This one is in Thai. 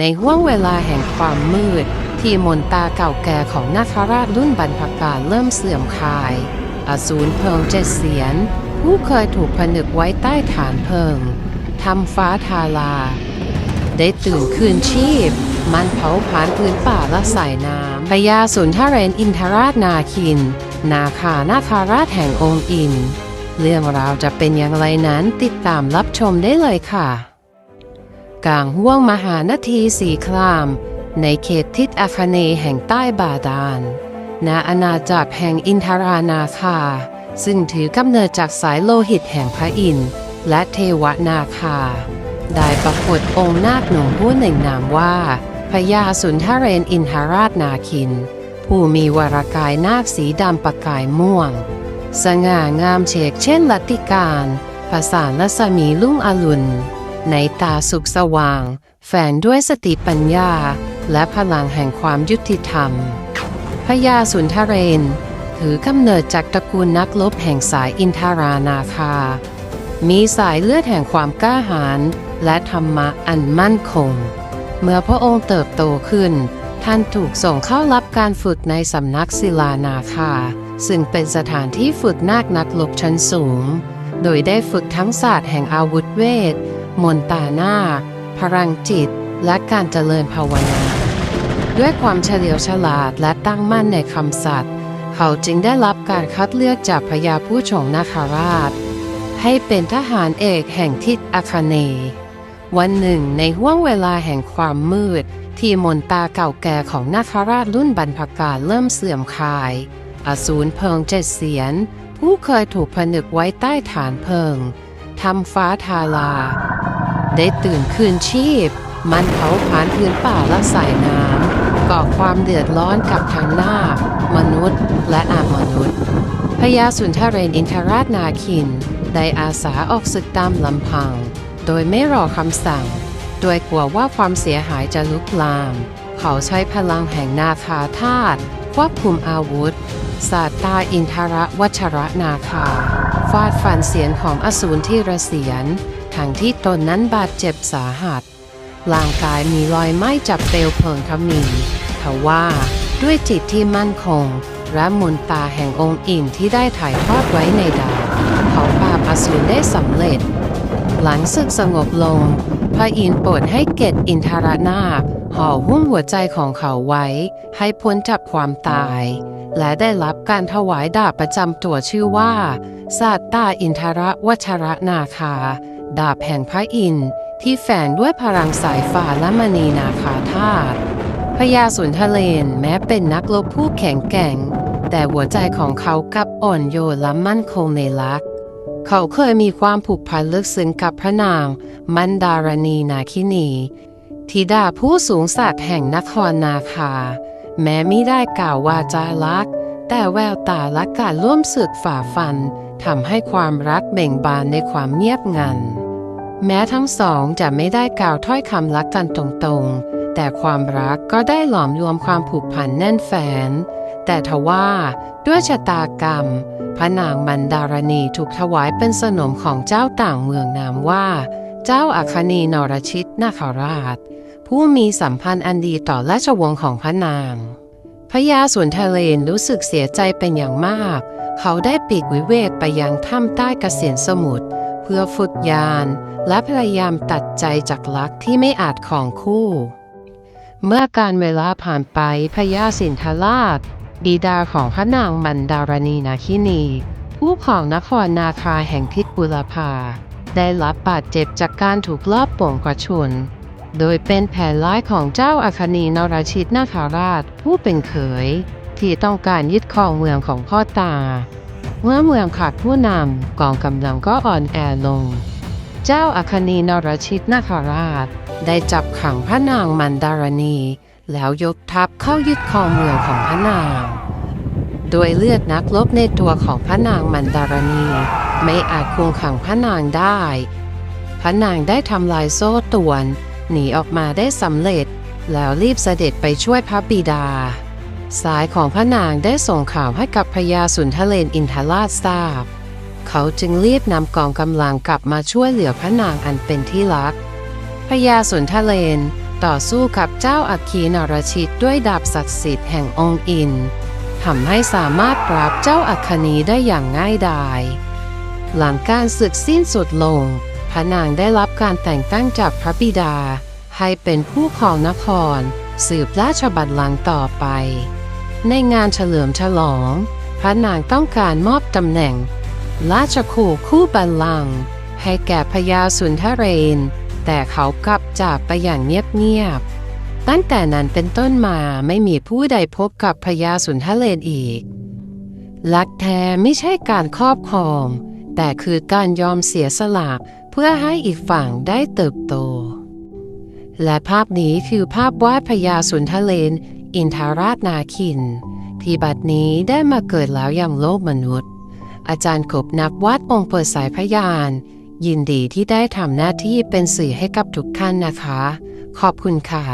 ในห่วงเวลาแห่งความมืด ที่มนตาเก่าแก่ของนาคราชรุ่นบรรพกาเริ่มเสื่อมคลาย อสูรเพิงเจ็ดเสียน ผู้เคยถูกผนึกไว้ใต้ฐานเพิงทำฟ้าทาราได้ตื่นคืนชีพ มันเผาผลาญพื้นป่าและสายน้ำพญาสุนทรเรนอินทราชนาคิน นาคานาคาราชแห่งองค์อิน เรื่องราวจะเป็นอย่างไรนั้นติดตามรับชมได้เลยค่ะ กลางห่วงมหานาทีสีคราม ในเขตทิศอาคเนย์แห่งใต้บาดาลณอาณาจักรแห่งอินทรานาคา ซึ่งถือกำเนิดจากสายโลหิตแห่งพระอินทร์และเทวนาคา ได้ปรากฏองค์นาคหนุ่มผู้หนึ่งนามว่าพญาสุนทรเรนอินทราชนาคิน ผู้มีวรากายนาคสีดำประกายม่วง สง่างามเฉกเช่นลัตติการ ภาษาลัศมีลุ่งอรุณ ในตาสุขสว่าง แฝงด้วยสติปัญญา และพลังแห่งความยุติธรรม พญาสุนทรเรนถือกำเนิดจากตระกูลนักรบแห่งสายอินทรานาคา มีสายเลือดแห่งความกล้าหาญและธรรมะอันมั่นคง เมื่อพระองค์เติบโตขึ้น ท่านถูกส่งเข้ารับการฝึกในสำนักศิลานาคา ซึ่งเป็นสถานที่ฝึกนาคนักรบชั้นสูง โดยได้ฝึกทั้งศาสตร์แห่งอาวุธเวท มนตาหน้า พลังจิต และการเจริญภาวนา ด้วยความเฉลียวฉลาดและตั้งมั่นในคำสัตย์เขาจึงได้รับการคัดเลือกจากพญาผู้ชงนาคาราช ให้เป็นทหารเอกแห่งทิศอาคเนย์วันหนึ่งในห่วงเวลาแห่งความมืด ที่มนตาเก่าแก่ของนาคาราชรุ่นบรรพกาเริ่มเสื่อมคลาย อสูรเพิงเจ็ดเสียน ผู้เคยถูกผนึกไว้ใต้ฐานเพิงทำฟ้าทารา ได้ตื่นคืนชีพ มันเผาผลาญพื้นป่าและสายน้ำก่อความเดือดร้อนกับทั้งนาคมนุษย์และอามนุษย์พญาสุนทรเรนอินทราชนาคิน ได้อาสาออกศึกตามลำพัง โดยไม่รอคำสั่ง โดยกลัวว่าความเสียหายจะลุกลาม เขาใช้พลังแห่งนาคาธาตุควบคุมอาวุธ ศาสตาอินทรวัชระนาคา ฟาดฟันเสียงของอสูรที่ระเสียน ทั้งที่ตนนั้นบาดเจ็บสาหัส ร่างกายมีรอยไหม้จับเปลวเพลิงทมินทว่าด้วยจิตที่มั่นคงและมนตาแห่งองค์อินที่ได้ถ่ายทอดไว้ในดาวเขาปราบอสูรได้สำเร็จ หลังศึกสงบลง พระอินโปรดให้เกตอินทรนาคห่อหุ้มหัวใจของเขาไว้ ให้พ้นจากความตาย และได้รับการถวายดาบประจำตัวชื่อว่า ศาสตาอินทรวัชรนาคา ดาบแห่งพระอินทร์ที่แฝงด้วยพลังสายฟ้าและมณีนาคาธาตุพญาสุนทเลนแม้เป็นนักรบผู้แข็งแกร่ง แต่หัวใจของเขากลับอ่อนโยนและมั่นคงในรัก เขาเคยมีความผูกพันลึกซึ้งกับพระนางมันดารณีนาคินีธิดาผู้สูงสัตย์แห่งนครนาคา แม้ไม่ได้กล่าววาจารัก แต่แววตาและการร่วมสึกฝ่าฟันทำให้ความรักเบ่งบานในความเงียบงัน แม้ทั้งสองจะไม่ได้กล่าวถ้อยคำรักกันตรงๆ แต่ความรักก็ได้หลอมรวมความผูกพันแน่นแฟน แต่ทว่าด้วยชะตากรรม พระนางมันดารณีถูกถวายเป็นสนมของเจ้าต่างเมืองนามว่า เจ้าอัคนีนรชิตนาคราช ผู้มีสัมพันธ์อันดีต่อราชวงศ์ของพระนางพญาสวนทะเลนรู้สึกเสียใจเป็นอย่างมาก เขาได้ปีกวิเวกไปยังถ้ำใต้กเกษียณสมุทร พื่อฝึกยานและพยายามตัดใจจากรักที่ไม่อาจของคู่ เมื่อการเวลาผ่านไปพญาสินทราชบิดาของพระนางมันดารณีนาคินี ผู้ของนครนาคาแห่งทิศบุรพาได้รับบาดเจ็บจากการถูกลอบป่งกระชุน โดยเป็นแผนร้ายของเจ้าอาคณีนรชิตนาคาราชผู้เป็นเขย ที่ต้องการยึดครองเมืองของพ่อตา เมื่อเมืองขาดผู้นำกองกำลังก็อ่อนแอลง เจ้าอาคณีนรชิตนาคาราช ได้จับขังพระนางมันดารณี แล้วยกทัพเข้ายึดครองเมืองของพระนาง โดยเลือดนักรบในตัวของพระนางมันดารณี ไม่อาจคุมขังพระนางได้ พระนางได้ทำลายโซ่ตวน หนีออกมาได้สำเร็จ แล้วรีบเสด็จไปช่วยพระบิดา สายของพระนางได้ส่งข่าวให้กับพญาสุนทเลนอินทราชทราบ เขาจึงรีบนำกองกำลังกลับมาช่วยเหลือพระนางอันเป็นที่รัก พญาสุนทเลนต่อสู้กับเจ้าอัคคีนรชิตด้วยดาบศักดิ์สิทธิ์แห่งองค์อินทำให้สามารถปราบเจ้าอัคคีได้อย่างง่ายดาย หลังการศึกสิ้นสุดลง พระนางได้รับการแต่งตั้งจากพระบิดา ให้เป็นผู้ครองนคร สืบราชบัลลังก์ต่อไป ในงานเฉลิมฉลอง พระนางต้องการมอบตำแหน่ง ราชคู่คู่บัลลังก์ให้แก่พญาสุนทเรน แต่เขากลับจากไปอย่างเงียบๆ ตั้งแต่นั้นเป็นต้นมาไม่มีผู้ใดพบกับพญาสุนทเรนอีกรักแท้ไม่ใช่การครอบครอง แต่คือการยอมเสียสละเพื่อให้อีกฝั่งได้เติบโต และภาพนี้คือภาพวาดพญาสุนทเลน อินทราชนาคิน ที่บัดนี้ได้มาเกิดแล้วยังโลกมนุษย์ อาจารย์ขบนับวัดองค์เปิดสายพยาน ยินดีที่ได้ทำหน้าที่เป็นสื่อให้กับทุกท่านนะคะ ขอบคุณค่ะ